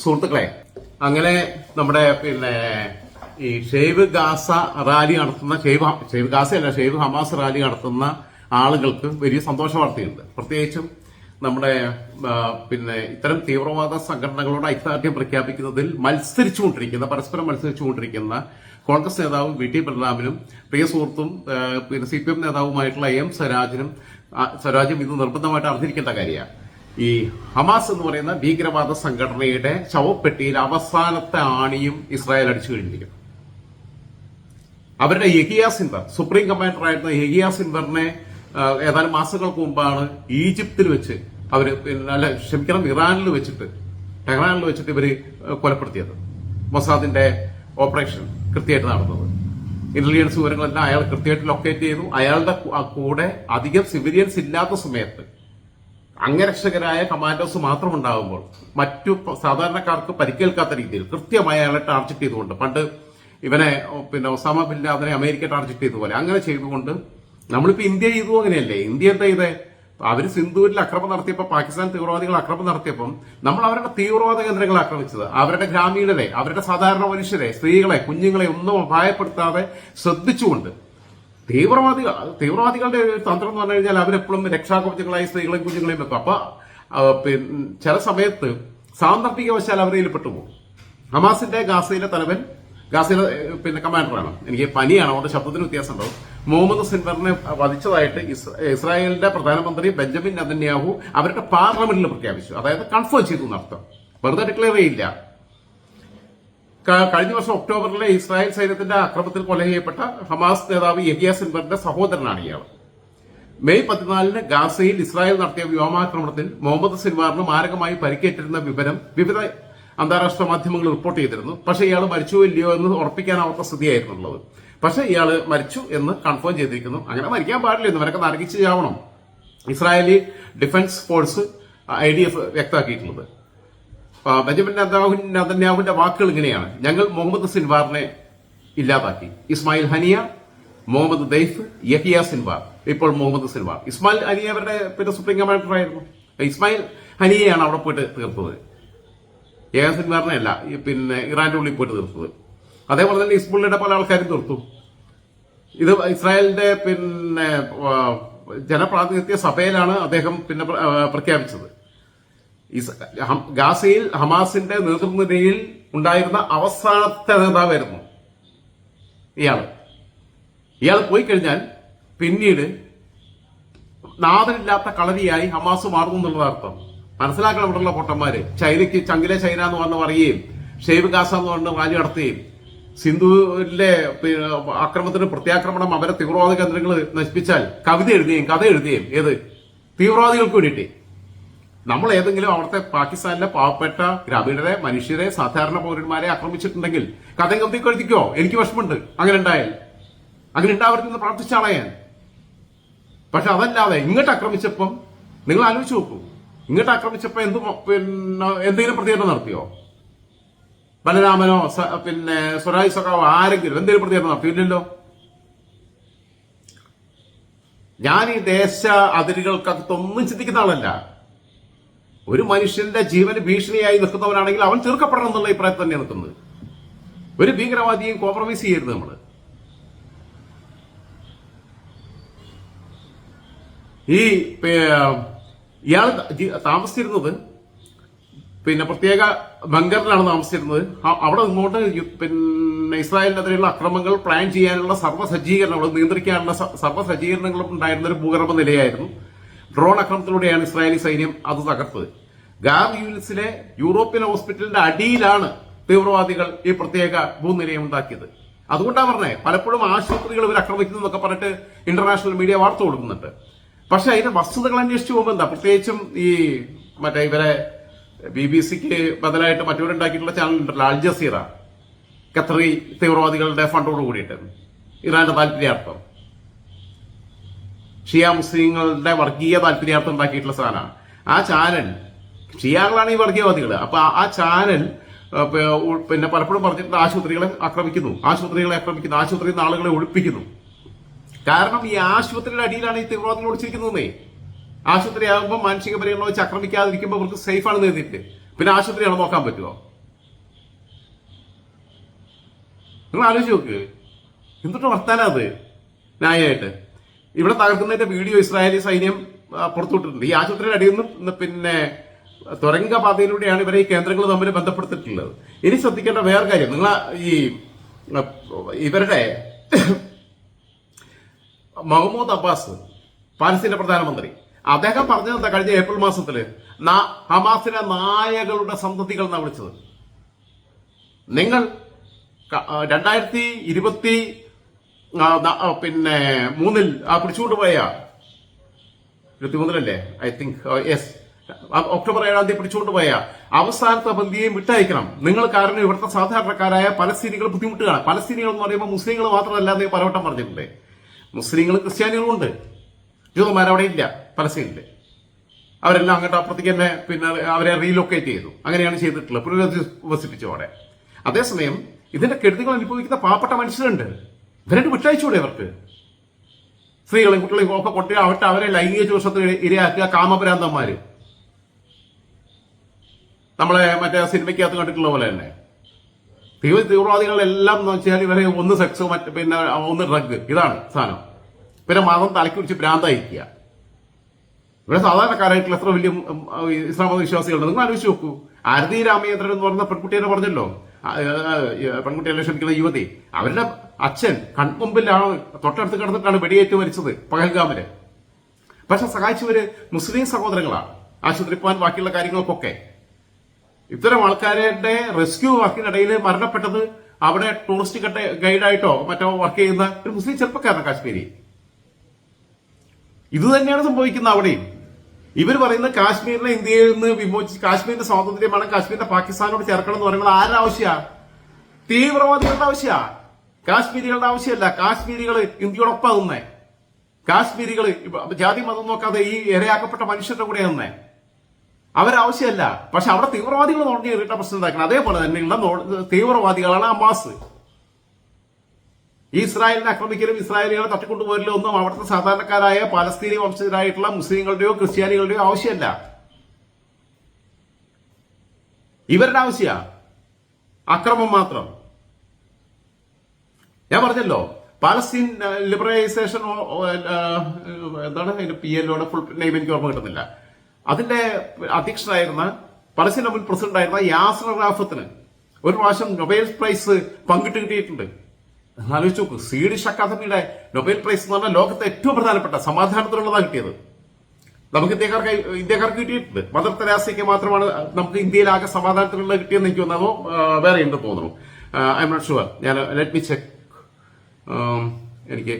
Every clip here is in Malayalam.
സുഹൃത്തുക്കളെ അങ്ങനെ നമ്മുടെ പിന്നെ ഈ ഷെയ്ബ് ഗാസ റാലി നടത്തുന്ന ഷെയ്ബ് ഗാസ അല്ല ഷെയ്ബ് ഹമാസ് റാലി നടത്തുന്ന ആളുകൾക്ക് വലിയ സന്തോഷ വാർത്തയുണ്ട്. പ്രത്യേകിച്ചും നമ്മുടെ പിന്നെ ഇത്തരം തീവ്രവാദ സംഘടനകളോട് ഐക്യദാർഢ്യം പ്രഖ്യാപിക്കുന്നതിൽ മത്സരിച്ചുകൊണ്ടിരിക്കുന്ന പരസ്പരം മത്സരിച്ചുകൊണ്ടിരിക്കുന്ന കോൺഗ്രസ് നേതാവ് വി ടി ബലറാമിനും പ്രിയ സുഹൃത്തും പിന്നെ സി പി എം നേതാവുമായിട്ടുള്ള എം സ്വരാജിനും സ്വരാജും ഇത് നിർബന്ധമായിട്ട് അറിഞ്ഞിരിക്കേണ്ട കാര്യമാണ്. ഈ ഹമാസ് എന്ന് പറയുന്ന ഭീകരവാദ സംഘടനയുടെ ശവപ്പെട്ടിയിൽ അവസാനത്തെ ആണിയും ഇസ്രായേൽ അടിച്ചു കഴിഞ്ഞിരിക്കുന്നു. അവരുടെ യഹിയ സിൻവർ സുപ്രീം കമാൻഡർ ആയിരുന്ന യഹിയ സിൻവറിനെ ഏതാനും മാസങ്ങൾക്ക് മുമ്പാണ് ഈജിപ്തിൽ വെച്ച് അവർ അല്ല ക്ഷമിക്കണം ഇറാനിൽ വെച്ചിട്ട് ടെഹ്റാനിൽ വെച്ചിട്ട് ഇവർ കൊലപ്പെടുത്തിയത്. മൊസാദിന്റെ ഓപ്പറേഷൻ കൃത്യമായിട്ട് നടന്നത്. ഇന്റലിജൻസ് വിവരങ്ങളെല്ലാം അയാൾ കൃത്യമായിട്ട് ലൊക്കേറ്റ് ചെയ്തു. അയാളുടെ കൂടെ അധികം സിവിലിയൻസ് ഇല്ലാത്ത സമയത്ത് അംഗരക്ഷകരായ കമാൻഡോസ് മാത്രം ഉണ്ടാകുമ്പോൾ മറ്റു സാധാരണക്കാർക്ക് പരിക്കേൽക്കാത്ത രീതിയിൽ കൃത്യമായി അയാളെ ടാർജറ്റ് ചെയ്തുകൊണ്ട് പണ്ട് ഇവനെ പിന്നെ ഒസാമ ബിൻ ലാദനെ അമേരിക്ക ടാർജറ്റ് ചെയ്ത പോലെ അങ്ങനെ ചെയ്തുകൊണ്ട് നമ്മളിപ്പോ ഇന്ത്യ ചെയ്തു അങ്ങനെയല്ലേ? ഇന്ത്യ എന്താ ചെയ്തേ? അവർ സിന്ധുവിൽ അക്രമം നടത്തിയപ്പോൾ പാകിസ്ഥാൻ തീവ്രവാദികൾ അക്രമം നടത്തിയപ്പം നമ്മൾ അവരുടെ തീവ്രവാദ കേന്ദ്രങ്ങൾ ആക്രമിച്ചത്. അവരുടെ ഗ്രാമീണരെ അവരുടെ സാധാരണ മനുഷ്യരെ സ്ത്രീകളെ കുഞ്ഞുങ്ങളെ ഒന്നും അപായപ്പെടുത്താതെ ശ്രദ്ധിച്ചുകൊണ്ട് തീവ്രവാദികൾ തീവ്രവാദികളുടെ തന്ത്രം എന്ന് പറഞ്ഞു കഴിഞ്ഞാൽ അവരെപ്പോഴും രക്ഷാകവചങ്ങളായി സ്ത്രീകളെയും കുഞ്ഞുങ്ങളെയും വെക്കും. അപ്പൊ ചില സമയത്ത് സാന്ദർഭികവശാൽ അവരയിൽ പെട്ടുപോകും ഹമാസിന്റെ ഗാസയിലെ തലവൻ ഗാസയിലെ പിന്നെ കമാൻഡറാണ് എനിക്ക് പനിയാണ് അതുകൊണ്ട് ശബ്ദത്തിന് വ്യത്യാസം ഉണ്ടാവും. മുഹമ്മദ് സിൻവറിനെ വധിച്ചതായിട്ട് ഇസ്രായേലിന്റെ പ്രധാനമന്ത്രി ബെഞ്ചമിൻ നദന്യാഹു അവരുടെ പാർലമെന്റിൽ പ്രഖ്യാപിച്ചു. അതായത് കൺഫേം ചെയ്തു എന്നർത്ഥം. വെറുതെ ഡിക്ലെയർ ചെയ്യില്ല. കഴിഞ്ഞ വർഷം ഒക്ടോബറിലെ ഇസ്രായേൽ സൈന്യത്തിന്റെ അക്രമത്തിൽ കൊല ചെയ്യപ്പെട്ട ഹമാസ് നേതാവ് യഹിയ സിൻവറിന്റെ സഹോദരനാണ് ഇയാൾ. മെയ് പതിനാലിന് ഗാസയിൽ ഇസ്രായേൽ നടത്തിയ വ്യോമാക്രമണത്തിൽ മുഹമ്മദ് സിൻവാറിന് മാരകമായി പരിക്കേറ്റിരുന്ന വിവരം വിവിധ അന്താരാഷ്ട്ര മാധ്യമങ്ങൾ റിപ്പോർട്ട് ചെയ്തിരുന്നു. പക്ഷേ ഇയാൾ മരിച്ചോ ഇല്ലയോ എന്ന് ഉറപ്പിക്കാനാവാത്ത സ്ഥിതിയായിരുന്നു ഉള്ളത്. പക്ഷേ ഇയാൾ മരിച്ചു എന്ന് കൺഫേം ചെയ്തിരിക്കുന്നു. അങ്ങനെ മരിക്കാൻ പാടില്ല. ഇവരൊക്കെ നരകിച്ച് ചാവണം. Israeli defence force I D F വ്യക്തമാക്കിയിട്ടുള്ളത്. Benjamin Netanyahu നെതന്യാഹുവിന്റെ വാക്കുകൾ ഇങ്ങനെയാണ്. ഞങ്ങൾ മുഹമ്മദ് സിൻവാറിനെ ഇല്ലാതാക്കി. Ismail Haniyeh Mohammed Deif Yahya Sinwar. ഇപ്പോൾ മുഹമ്മദ് സിൻവാർ. ഇസ്മായിൽ ഹനിയ അവരുടെ പിന്നെ സുപ്രീം കമാൻഡർ ആയിരുന്നു. ഇസ്മായിൽ ഹനിയയാണ് അവിടെ പോയിട്ട് തീർത്തത്. യഹിയ സിൻവാറിനെ അല്ല പിന്നെ ഇറാന്റെ ഉള്ളിൽ പോയിട്ട് തീർത്തത്. അതേപോലെ തന്നെ ഇസ്ബുള്ളിയുടെ പല ആൾക്കാരും തീർത്തു. ഇത് ഇസ്രായേലിന്റെ പിന്നെ ജനപ്രാതിനിധ്യ സഭയിലാണ് അദ്ദേഹം പിന്നെ പ്രഖ്യാപിച്ചത്. ഗാസയിൽ ഹമാസിന്റെ നേതൃനിരയിൽ ഉണ്ടായിരുന്ന അവസാനത്തെ നേതാവായിരുന്നു ഇയാൾ ഇയാൾ പോയി കഴിഞ്ഞാൽ പിന്നീട് നാഥനില്ലാത്ത കളരിയായി ഹമാസ് മാറുന്നു എന്നുള്ളത് അർത്ഥം. മനസ്സിലാക്കണം ഇവിടെയുള്ള പൊട്ടന്മാര്. ചൈനയ്ക്ക് ചങ്കിലെ ചൈന എന്ന് പറഞ്ഞ് പറയുകയും ഷെയ്ബ് ഗാസ എന്ന് പറഞ്ഞ് റാലി നടത്തുകയും സിന്ധുവിലെ പിന്നെ ആക്രമണത്തിന് പ്രത്യാക്രമണം അവരെ തീവ്രവാദ കേന്ദ്രങ്ങൾ നശിപ്പിച്ചാൽ കവിത എഴുതുകയും കഥ എഴുതുകയും ഏത്? തീവ്രവാദികൾക്ക് വേണ്ടിയിട്ട്. നമ്മൾ ഏതെങ്കിലും അവിടുത്തെ പാകിസ്ഥാനിലെ പാവപ്പെട്ട ഗ്രാമീണരെ മനുഷ്യരെ സാധാരണ പൗരന്മാരെ ആക്രമിച്ചിട്ടുണ്ടെങ്കിൽ കഥയും കമ്പി കഴുതിക്കോ എനിക്ക് വിഷമമുണ്ട്. അങ്ങനെ ഉണ്ടായാൽ. അങ്ങനെ ഉണ്ടാവരുതെന്ന് പ്രാർത്ഥിച്ച ആളാ ഞാൻ. പക്ഷെ അതല്ലാതെ ഇങ്ങോട്ട് ആക്രമിച്ചപ്പം നിങ്ങൾ ആലോചിച്ച് നോക്കൂ. ഇങ്ങോട്ട് ആക്രമിച്ചപ്പോ എന്ത് പിന്നെ എന്തെങ്കിലും പ്രതികരണം നടത്തിയോ? ബലരാമനോ പിന്നെ സ്വരാജ് സഖാവോ ആരെങ്കിലും എന്തെങ്കിലും പ്രതികരണം നടത്തിയില്ലല്ലോ ഞാൻ ഈ ദേശ അതിരുകൾക്കകത്തൊന്നും ചിന്തിക്കുന്ന ആളല്ല. ഒരു മനുഷ്യന്റെ ജീവന് ഭീഷണിയായി നിൽക്കുന്നവനാണെങ്കിൽ അവൻ തീർക്കപ്പെടണം എന്നുള്ള അഭിപ്രായം തന്നെ നിൽക്കുന്നത്. ഒരു ഭീകരവാദിയും കോംപ്രമൈസ് ചെയ്യരുത് നമ്മൾ ഈ ഇയാൾ താമസിച്ചിരുന്നത് പിന്നെ പ്രത്യേക ബംഗറിലാണ് താമസിച്ചിരുന്നത്. അവിടെ നിന്നുകൊണ്ട് യു- പിന്നെ ഇസ്രായേലിനെതിരെയുള്ള അക്രമങ്ങൾ പ്ലാൻ ചെയ്യാനുള്ള സർവ സജ്ജീകരണങ്ങളും നിയന്ത്രിക്കാനുള്ള സർവ സജ്ജീകരണങ്ങളും ഉണ്ടായിരുന്ന ഒരു ഭൂഗർഭ നിലയായിരുന്നു. ഡ്രോൺ ആക്രമണത്തിലൂടെയാണ് ഇസ്രായേലി സൈന്യം അത് തകർത്തത്. യൂണിറ്റ്സിലെ യൂറോപ്യൻ ഹോസ്പിറ്റലിന്റെ അടിയിലാണ് തീവ്രവാദികൾ ഈ പ്രത്യേക ഭൂനിലയം ഉണ്ടാക്കിയത്. അതുകൊണ്ടാണ് പറഞ്ഞത് പലപ്പോഴും ആശുപത്രികൾ ഇവർ ആക്രമിക്കുന്നു എന്നൊക്കെ പറഞ്ഞിട്ട് ഇന്റർനാഷണൽ മീഡിയ വാർത്ത കൊടുക്കുന്നുണ്ട്. പക്ഷെ അതിന്റെ വസ്തുതകൾ അന്വേഷിച്ചു പോകുമ്പോൾ എന്താ പ്രത്യേകിച്ചും ഈ മറ്റേ ഇവരെ ബി ബി സിക്ക് ബദലായിട്ട് മറ്റവരുണ്ടാക്കിയിട്ടുള്ള ചാനൽ ഉണ്ടല്ലോ അൽ ജസീറ. ഖത്തറി തീവ്രവാദികളുടെ ഫണ്ടോട് കൂടിയിട്ട്. ഇറാന്റെ താല്പര്യാർത്ഥം ഷിയ മുസ്ലിങ്ങളുടെ വർഗീയ താല്പര്യാർത്ഥം ഉണ്ടാക്കിയിട്ടുള്ള സാധനമാണ്. ആ ചാനൽ ഷിയാകളാണ് ഈ വർഗീയവാദികൾ അപ്പൊ ആ- ചാനൽ പിന്നെ പലപ്പോഴും പറഞ്ഞിട്ടുണ്ട് ആശുപത്രികളെ ആക്രമിക്കുന്നു ആശുപത്രികളെ ആക്രമിക്കുന്നു ആശുപത്രിയിൽ നിന്ന് ആളുകളെ ഒഴിപ്പിക്കുന്നു. കാരണം ഈ ആശുപത്രിയുടെ അടിയിലാണ് ഈ തീവ്രവാദികൾ ഒളിച്ചിരിക്കുന്നതെന്നേ ആശുപത്രി ആകുമ്പോൾ മാനസിക പരിഗണന വെച്ച് ആക്രമിക്കാതിരിക്കുമ്പോൾ അവർക്ക് സേഫ് ആണെന്ന് എഴുതിയിട്ട് പിന്നെ ആശുപത്രിയാണ് നോക്കാൻ പറ്റുമോ നിങ്ങൾ ആലോചിച്ച് നോക്ക്. എന്തൊട്ട് വർത്താനാ അത്? ന്യായമായിട്ട്. ഇവിടെ തകർക്കുന്നതിന്റെ വീഡിയോ ഇസ്രായേലി സൈന്യം പുറത്തുവിട്ടിട്ടുണ്ട്. ഈ ആശുപത്രിയുടെ അടിയിൽ നിന്നും പിന്നെ തുരങ്കപാതയിലൂടെയാണ് ഇവരെ ഈ കേന്ദ്രങ്ങൾ തമ്മിൽ ബന്ധപ്പെടുത്തിയിട്ടുള്ളത്. ഇനി ശ്രദ്ധിക്കേണ്ട വേറെ കാര്യം. നിങ്ങൾ ഈ ഇവരുടെ മഹമ്മൂദ് അബ്ബാസ് പാലസ്തീന്റെ പ്രധാനമന്ത്രി അദ്ദേഹം പറഞ്ഞത് കഴിഞ്ഞ ഏപ്രിൽ മാസത്തിൽ ഹമാസിലെ നായകളുടെ സന്തതികൾ എന്നാണ് വിളിച്ചത്. നിങ്ങൾ രണ്ടായിരത്തി ഇരുപത്തി പിന്നെ മൂന്നിൽ പിടിച്ചുകൊണ്ട് പോയ? ഇരുപത്തി മൂന്നിലല്ലേ ഐ തിങ്ക് യെസ് ഒക്ടോബർ ഏഴാം തീയതി പിടിച്ചുകൊണ്ട് പോയ? അവസാനത്തെ ബന്ധിയെയും വിട്ടയക്കണം. നിങ്ങൾ കാരണം ഇവിടുത്തെ സാധാരണക്കാരായ പലസ്തീനികൾ ബുദ്ധിമുട്ടുകയാണ് പലസ്തീനികൾ എന്ന് പറയുമ്പോൾ മുസ്ലിങ്ങൾ മാത്രമല്ല എന്ന് പലവട്ടം പറഞ്ഞിട്ടുണ്ട്. മുസ്ലിങ്ങൾ ക്രിസ്ത്യാനികളും ഉണ്ട്. ജൂതന്മാർ അവിടെ ഇല്ല പലസ്തീനിൽ അവരെല്ലാം അങ്ങോട്ട് അപ്പുറത്തേക്ക് തന്നെ പിന്നെ അവരെ റീലൊക്കേറ്റ് ചെയ്തു. അങ്ങനെയാണ് ചെയ്തിട്ടുള്ളത്. പുനരധിവസിപ്പിച്ചു അവിടെ. അതേസമയം ഇതിന്റെ കെടുതികൾ അനുഭവിക്കുന്ന പാവപ്പെട്ട മനുഷ്യരുണ്ട്. ഇവരെ വിട്ടയച്ചൂടെ അവർക്ക് സ്ത്രീകളെയും കുട്ടികളെയും ഒക്കെ കൊട്ടി അവട്ട് അവരെ ലൈംഗിക ചൂഷണത്തിന് ഇരയാക്കുക കാമഭ്രാന്തന്മാര്. നമ്മളെ മറ്റേ സിനിമയ്ക്കകത്ത് കണ്ടിട്ടുള്ള പോലെ തന്നെ. തീവ്ര തീവ്രവാദികളെല്ലാം എന്ന് വെച്ചാൽ ഇവരെ ഒന്ന് സെക്സ് മറ്റ് പിന്നെ ഒന്ന് ഡ്രഗ് ഇതാണ് സാധനം. പിന്നെ മതം തലയ്ക്ക് പിടിച്ച് ഭ്രാന്തായിരിക്കുക ഇവിടെ സാധാരണക്കാരായിട്ടുള്ള എത്ര വലിയ ഇസ്ലാമത വിശ്വാസികളുണ്ട്. നിങ്ങൾ ആലോചിച്ച് നോക്കൂ. ആരതി രാമചന്ദ്രൻ എന്ന് പറഞ്ഞ പെൺകുട്ടിയെ പറഞ്ഞല്ലോ. പെൺകുട്ടിയെ ക്ഷമിക്കുന്ന യുവതി. അവരുടെ അച്ഛൻ കൺമുമ്പിലാണ് തൊട്ടടുത്ത് കിടന്നിട്ടാണ് വെടിയേറ്റ് മരിച്ചത് പകൽഗാമിൽ പക്ഷെ സഹായിച്ചവര് മുസ്ലിം സഹോദരങ്ങളാണ്. ആശുപത്രി പോകാൻ ബാക്കിയുള്ള കാര്യങ്ങൾക്കൊക്കെ. ഇത്തരം ആൾക്കാരുടെ റെസ്ക്യൂ വർക്കിനിടയിൽ മരണപ്പെട്ടത് അവിടെ ടൂറിസ്റ്റ് ഗൈഡായിട്ടോ മറ്റോ വർക്ക് ചെയ്യുന്ന ഒരു മുസ്ലിം ചെറുപ്പക്കാരാണ് കാശ്മീരി. ഇത് തന്നെയാണ് സംഭവിക്കുന്നത് അവിടെയും. ഇവർ പറയുന്ന കാശ്മീരിനെ ഇന്ത്യയിൽ നിന്ന് വിമോചിച്ച് കാശ്മീരിന്റെ സ്വാതന്ത്ര്യമാണ് കാശ്മീരിന്റെ പാകിസ്ഥാനോട് ചേർക്കണം എന്ന് പറയുന്നത് ആരുടെ ആവശ്യമാണ്? തീവ്രവാദികളുടെ ആവശ്യമാ കാശ്മീരികളുടെ ആവശ്യമല്ല. കാശ്മീരികൾ ഇന്ത്യയോടൊപ്പം നിന്നേ കാശ്മീരികൾ ജാതി മതം നോക്കാതെ ഈ ഇരയാക്കപ്പെട്ട മനുഷ്യരുടെ കൂടെ നിന്നേ അവരാവശ്യമല്ല. പക്ഷെ അവിടെ തീവ്രവാദികൾ നോക്കി കയറിയിട്ട പ്രശ്നം ഉണ്ടാക്കണം. അതേപോലെ തന്നെയുള്ള തീവ്രവാദികളാണ് അമാസ്. ഇസ്രായേലിനെ ആക്രമിക്കലും ഇസ്രായേലികളെ തട്ടിക്കൊണ്ടുപോരലും ഒന്നും അവിടുത്തെ സാധാരണക്കാരായ പാലസ്തീനി വംശജരായിട്ടുള്ള മുസ്ലിങ്ങളുടെയോ ക്രിസ്ത്യാനികളുടെയോ ആവശ്യമല്ല. ഇവരുടെ ആവശ്യ. അക്രമം മാത്രം. ഞാൻ പറഞ്ഞല്ലോ പാലസ്തീൻ ലിബറലൈസേഷൻ എന്താണ് അതിന്റെ പി എല്ലോടെ ഫുൾ നെയിം എനിക്ക് ഓർമ്മ കിട്ടുന്നില്ല. അതിന്റെ അധ്യക്ഷനായിരുന്ന പലസ്തീൻ മുൻ പ്രസിഡന്റ് ആയിരുന്ന യാസർ റാഫത്തിന് ഒരു പ്രാവശ്യം നൊബേൽ പ്രൈസ് പങ്കിട്ട് കിട്ടിയിട്ടുണ്ട്. ആലോചിച്ച് നോക്കൂ സ്വീഡിഷ് അക്കാദമിയുടെ നൊബേൽ പ്രൈസ് എന്ന് പറഞ്ഞാൽ ലോകത്തെ ഏറ്റവും പ്രധാനപ്പെട്ട സമാധാനത്തിനുള്ളതാണ് കിട്ടിയത്. നമുക്ക് ഇന്ത്യക്കാർക്ക് ഇന്ത്യക്കാർക്ക് കിട്ടിയിട്ടുണ്ട്. മദർ തെരാസയ്ക്ക് മാത്രമാണ് നമുക്ക് ഇന്ത്യയിലാകെ ആകെ സമാധാനത്തിനുള്ള കിട്ടിയെന്ന് എനിക്ക് തോന്നുന്നു. അതോ വേറെ ഉണ്ടെന്ന് തോന്നുന്നു? ഐ എം നോട്ട് ഷുവർ ഞാൻ ലെറ്റ് മി ചെക്ക് എനിക്ക്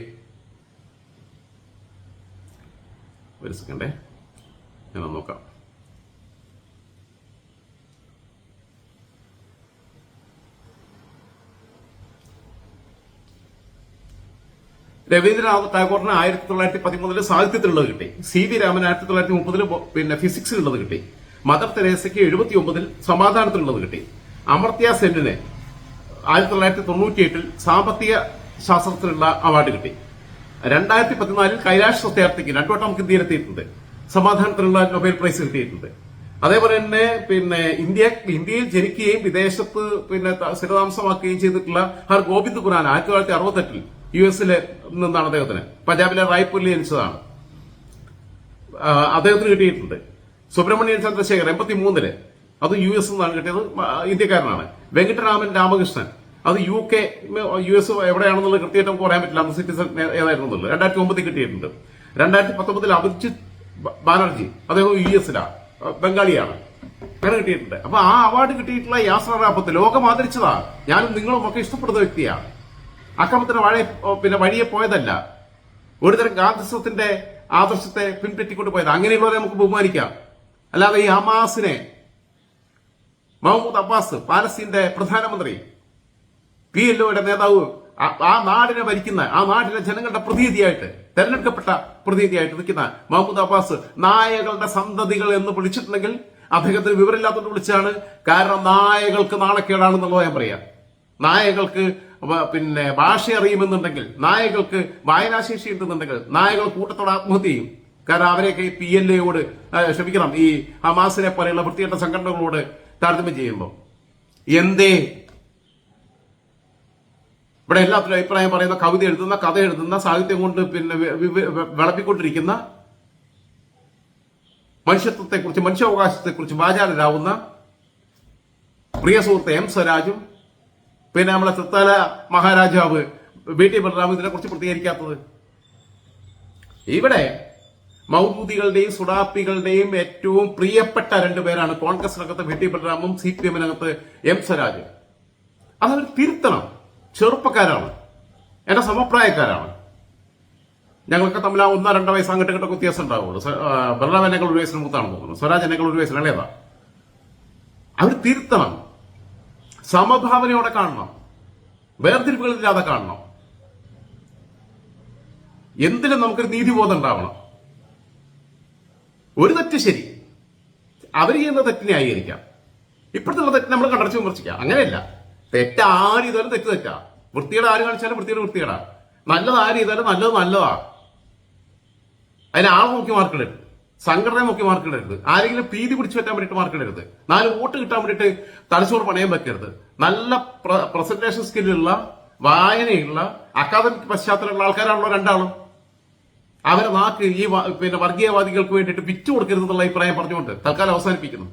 ഒരു സെക്കൻഡേ ഞാൻ നോക്കാം. രവീന്ദ്രനാഥ് ടാഗോറിന് ആയിരത്തി തൊള്ളായിരത്തി പതിമൂന്നിൽ സാഹിത്യത്തിലുള്ളത് കിട്ടി. സി വി രാമൻ ആയിരത്തി തൊള്ളായിരത്തി മുപ്പതിൽ പിന്നെ ഫിസിക്സിലുള്ളത് കിട്ടി. മദർ തെരേസയ്ക്ക് എഴുപത്തി ഒമ്പതിൽ സമാധാനത്തിലുള്ളത് കിട്ടി. അമർത്യ സെന്നിന് ആയിരത്തി തൊള്ളായിരത്തി തൊണ്ണൂറ്റി എട്ടിൽ സാമ്പത്തിക ശാസ്ത്രത്തിലുള്ള അവാർഡ് കിട്ടി. രണ്ടായിരത്തി പതിനാലിൽ കൈലാഷ് സത്യാർത്ഥിക്ക് രണ്ടുവട്ടം നമുക്ക് ഇന്ത്യയിലെത്തിയിട്ടുണ്ട് സമാധാനത്തിനുള്ള നൊബേൽ പ്രൈസ് കിട്ടിയിട്ടുണ്ട്. അതേപോലെ തന്നെ പിന്നെ ഇന്ത്യ ഇന്ത്യയിൽ ജനിക്കുകയും വിദേശത്ത് പിന്നെ സ്ഥിരതാമസമാക്കുകയും ചെയ്തിട്ടുള്ള ഹർ ഗോവിന്ദ് ഖുറാൻ ആയിരത്തി തൊള്ളായിരത്തി അറുപത്തെട്ടിൽ യു എസിലെ നിന്നാണ് അദ്ദേഹത്തിന്. പഞ്ചാബിലെ റായ്പൂരിൽ ജനിച്ചതാണ്. അദ്ദേഹത്തിന് കിട്ടിയിട്ടുണ്ട്. സുബ്രഹ്മണ്യൻ ചന്ദ്രശേഖർ എൺപത്തി മൂന്നിൽ അത് യു എസ് നിന്നാണ് കിട്ടിയത്. ഇന്ത്യക്കാരനാണ്. വെങ്കട്ടരാമൻ രാമകൃഷ്ണൻ. അത് യു കെ യു എസ് എവിടെയാണെന്നുള്ളത് കൃത്യമായിട്ട് നമുക്ക് പറയാൻ പറ്റില്ല. അന്ന് സിറ്റിസൺ ഏതായിരുന്നു എന്നുള്ളത് രണ്ടായിരത്തി ഒമ്പതിൽ കിട്ടിയിട്ടുണ്ട്. രണ്ടായിരത്തി പത്തൊമ്പതിൽ അഭിജിത് ബ- ബാനർജി അദ്ദേഹം യു എസിലാണ് ബംഗാളിയാണ്. അങ്ങനെ കിട്ടിയിട്ടുണ്ട്. അപ്പൊ ആ അവാർഡ് കിട്ടിയിട്ടുള്ള യാസ്ര റാപ്പത്ത് ലോകം ആദരിച്ചതാ. ഞാനും നിങ്ങളും ഒക്കെ ഇഷ്ടപ്പെടുന്ന വ്യക്തിയാണ്. അക്രമത്തിന് വഴി പിന്നെ വഴിയെ പോയതല്ല. ഒരുതരം ഗാന്ധിസത്തിന്റെ ആദർശത്തെ പിൻപറ്റിക്കൊണ്ട് പോയത്. അങ്ങനെയുള്ളവരെ നമുക്ക് ബഹുമാനിക്കാം. അല്ലാതെ ഈ ഹമാസിനെ മഹമ്മൂദ് അബ്ബാസ് പാലസ്തീന്റെ പ്രധാനമന്ത്രി പി എൽ ഒയുടെ നേതാവ് ആ- നാടിനെ ഭരിക്കുന്ന ആ നാട്ടിലെ ജനങ്ങളുടെ പ്രതിനിധിയായിട്ട് തെരഞ്ഞെടുക്കപ്പെട്ട പ്രതിനിധിയായിട്ട് നിൽക്കുന്ന മഹമ്മൂദ് അബ്ബാസ് നായകളുടെ സന്തതികൾ എന്ന് വിളിച്ചിട്ടുണ്ടെങ്കിൽ അദ്ദേഹത്തിന് വിവരമില്ലാത്തത് വിളിച്ചാണ് കാരണം നായകൾക്ക് നാണക്കേടാണെന്നുള്ളത് ഞാൻ പറയാം. നായകൾക്ക് പിന്നെ ഭാഷ അറിയുമെന്നുണ്ടെങ്കിൽ നായകൾക്ക് വായനാശേഷി ഉണ്ടെന്നുണ്ടെങ്കിൽ നായകൾ കൂട്ടത്തോടെ ആത്മഹത്യ ചെയ്യും. കാരണം അവരെയൊക്കെ പി എൽ എയോട് ക്ഷമിക്കണം ഈ ഹമാസിനെ പോലെയുള്ള വൃത്തികെട്ട സംഘടനകളോട് താരതമ്യം ചെയ്യുമ്പോൾ. എന്തേ ഇവിടെ എല്ലാത്തിലും അഭിപ്രായം പറയുന്ന കവിത എഴുതുന്ന കഥ എഴുതുന്ന സാഹിത്യം കൊണ്ട് പിന്നെ വിളപ്പിക്കൊണ്ടിരിക്കുന്ന മനുഷ്യത്വത്തെക്കുറിച്ച് മനുഷ്യാവകാശത്തെക്കുറിച്ച് വാചാലരാവുന്ന പ്രിയ സുഹൃത്ത് എം സ്വരാജും പിന്നെ നമ്മളെ തൃത്താല മഹാരാജാവ് ബി ടി ബലറാം ഇതിനെ കുറിച്ച് പ്രതികരിക്കാത്തത്. ഇവിടെ മൗദൂദികളുടെയും സുഡാപ്പികളുടെയും ഏറ്റവും പ്രിയപ്പെട്ട രണ്ടുപേരാണ് കോൺഗ്രസിനകത്ത് വി ടി ബലറാമും സി പി എമ്മിനകത്ത് എം സ്വരാജ്. അതവർ തിരുത്തണം. ചെറുപ്പക്കാരാണ്. എന്റെ സമപ്രായക്കാരാണ്. ഞങ്ങൾക്ക് തമ്മിൽ ആ ഒന്നോ രണ്ടോ വയസ്സ് അങ്ങോട്ട് ഇങ്ങോട്ടൊക്കെ വ്യത്യാസം ഉണ്ടാവുള്ളൂ. ബലറാം എന്നെക്കാൾ ഒരു വയസ്സിന് മൂത്താണെന്ന് തോന്നുന്നു സ്വരാജ് എന്നെക്കാൾ ഒരു വയസ്സിന് ഇളയതാ. അവർ തിരുത്തണം. സമഭാവനയോടെ കാണണം. വേർതിരിവുകളില്ലാതെ കാണണം. എന്തിനും നമുക്കൊരു നീതിബോധം ഉണ്ടാവണം. ഒരു തെറ്റ് ശരി. അവർ ചെയ്യുന്ന തെറ്റിനെ ആയിരിക്കാം ഇപ്പോഴത്തുള്ള തെറ്റ് നമ്മൾ കണ്ടടച്ച് വിമർശിക്കാം. അങ്ങനെയല്ല. തെറ്റ് ആര് ചെയ്താലും തെറ്റ് തെറ്റാ. വൃത്തിയുടെ ആര് കാണിച്ചാലും വൃത്തിയുടെ വൃത്തിയുടെ നല്ലത് ആര് ചെയ്താലും നല്ലത് നല്ലതാ. അതിന് ആളെ നോക്കി മാർക്കിടരുത് സംഘടനയെ നോക്കി മാർക്കിടരുത് ആരെങ്കിലും പ്രീതി പിടിച്ചു വേണ്ടിട്ട് വേണ്ടിയിട്ട് മാർക്കിടരുത് നാല് വോട്ട് കിട്ടാൻ വേണ്ടിയിട്ട് തലച്ചോറ് പണയം വെക്കരുത്. നല്ല പ്രസന്റേഷൻ സ്കില്ലുള്ള വായനയുള്ള അക്കാദമിക് പശ്ചാത്തലമുള്ള ആൾക്കാരാണല്ലോ രണ്ടാളും. അവരെ നാക്ക് ഈ പിന്നെ വർഗീയവാദികൾക്ക് വേണ്ടിയിട്ട് വിറ്റു കൊടുക്കരുത് എന്നുള്ള അഭിപ്രായം പറഞ്ഞുകൊണ്ട് തൽക്കാലം അവസാനിപ്പിക്കുന്നു.